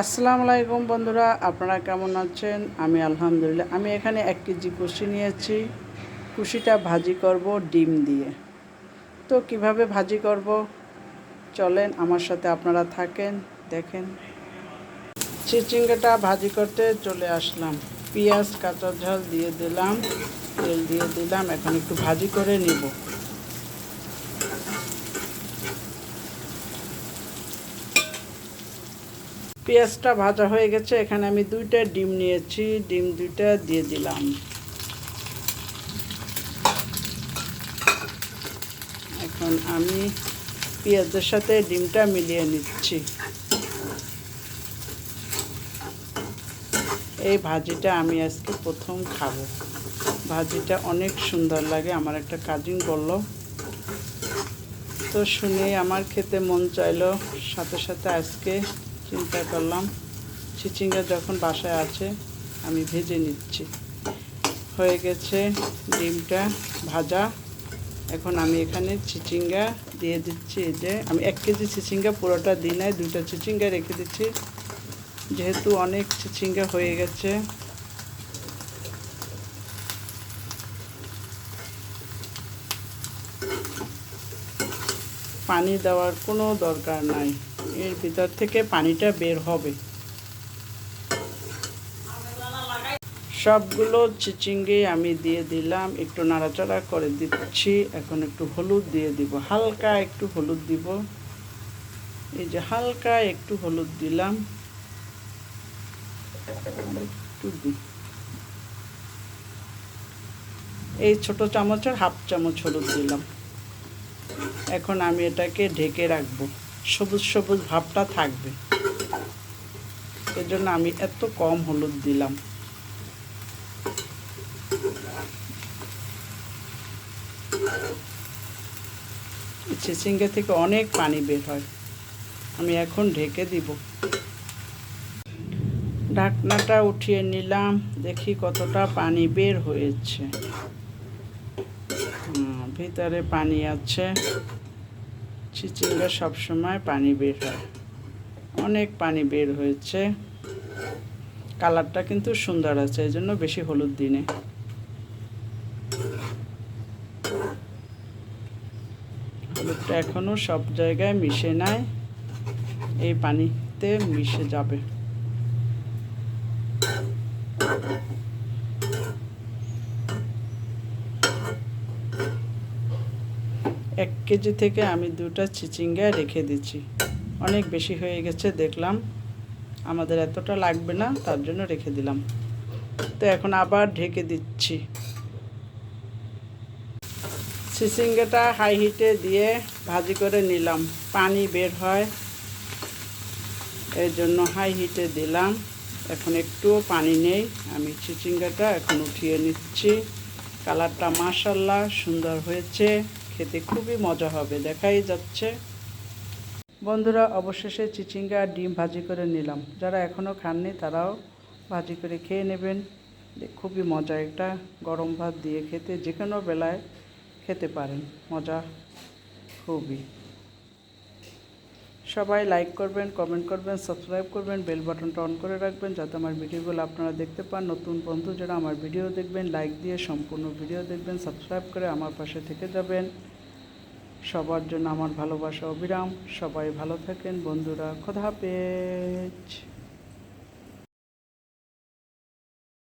আসসালামু আলাইকুম বন্ধুরা, আপনারা কেমন আছেন? আমি আলহামদুলিল্লাহ, আমি এখানে এক কেজি কুশি নিয়েছি। কুশিটা ভাজি করব ডিম দিয়ে। তো কীভাবে ভাজি করব? চলেন, আমার সাথে আপনারা থাকেন, দেখেন। চিচিঙ্গাটা ভাজি করতে চলে আসলাম। পেঁয়াজ, কাঁচা ঝাল দিয়ে দিলাম, তেল দিয়ে দিলাম, এখন একটু ভাজি করে নিব। পেঁয়াজটা ভাজা হয়ে গেছে। এখানে আমি দুইটা ডিম নিয়েছি। ডিম দুইটা দিয়ে দিলাম। এখন আমি পেঁয়াজের সাথে ডিমটা মিলিয়ে নিচ্ছি। এই ভাজিটা আমি আজকে প্রথম খাব। ভাজিটা অনেক সুন্দর লাগে। আমার একটা কাজিন বলল। তো শুনে আমার খেতে মন চাইলো। সাথে সাথে আজকে চিন্তা করলাম। চিচিঙ্গা যখন বাসায় আছে, আমি ভেজে নিচ্ছি। হয়ে গেছে ডিমটা ভাজা। এখন আমি এখানে চিচিঙ্গা দিয়ে দিচ্ছি। এই যে আমি এক কেজি চিচিঙ্গা পুরোটা দিই নাই, দুইটা চিচিঙ্গা রেখে দিচ্ছি। যেহেতু অনেক চিচিঙ্গা হয়ে গেছে। পানি দেওয়ার কোনো দরকার নাই। এর ভিতর থেকে পানিটা বের হবে। সবগুলো চিচিঙ্গে আমি দিয়ে দিলাম, একটু নাড়াচাড়া করে দিচ্ছি। এখন একটু হলুদ দিয়ে দিব। হালকা একটু হলুদ দিব। এই যে হালকা একটু হলুদ দিলাম। একটু দিই এই ছোট চামচের হাফ চামচ হলুদ দিলাম। এখন আমি এটাকে ঢেকে রাখব। সবুজ সবুজ ভাবটা থাকবে। এজন্য আমি এত কম হলুদ দিলাম। চিচিঙ্গা থেকে অনেক পানি বের হয়। আমি এখন ঢেকে দিব। ঢাকনাটা উঠিয়ে নিলাম। দেখি কতটা পানি বের হয়েছে। ভিতরে পানি আছে। চিচিঙ্গা সবসময় পানি বের হয়। অনেক পানি বের হয়েছে। কালারটা কিন্তু সুন্দর আছে, এই জন্য বেশি হলুদ দিনে হলুদটা এখনও সব জায়গায় মিশে নাই। এই পানিতে মিশে যাবে। এক কেজি থেকে আমি দুটা চিচিঙ্গা রেখে দিচ্ছি। অনেক বেশি হয়ে গেছে, দেখলাম। আমাদের এতটা লাগবে না, তার জন্য রেখে দিলাম। তো এখন আবার ঢেকে দিচ্ছি। চিচিঙ্গাটা হাই হিটে দিয়ে ভাজি করে নিলাম। পানি বের হয়। এর জন্য হাই হিটে দিলাম। এখন একটুও পানি নেই। আমি চিচিঙ্গাটা এখন উঠিয়ে নিচ্ছি। কালারটা মাশাল্লাহ সুন্দর হয়েছে। খেতে খুবই মজা হবে, দেখাই যাচ্ছে। বন্ধুরা, অবশেষে চিচিঙ্গা আর ডিম ভাজি করে নিলাম। যারা এখনও খাননি, তারাও ভাজি করে খেয়ে নেবেন। খুবই মজা একটা গরম ভাত দিয়ে খেতে যে কোনো বেলায় খেতে পারেন। মজা খুবই। সবাই লাইক করবেন কমেন্ট করবেন সাবস্ক্রাইব করবেন বেল বাটনটা অন করে রাখবেন যাতে আমার ভিডিওগুলো আপনারা দেখতে পান। নতুন বন্ধু যারা আমার ভিডিও দেখবেন লাইক দিয়ে সম্পূর্ণ ভিডিও দেখবেন সাবস্ক্রাইব করে আমার পাশে থেকে যাবেন। সবার জন্য আমার ভালোবাসা অবিরাম। সবাই ভালো থাকেন বন্ধুরা। খোদা হাফেজ।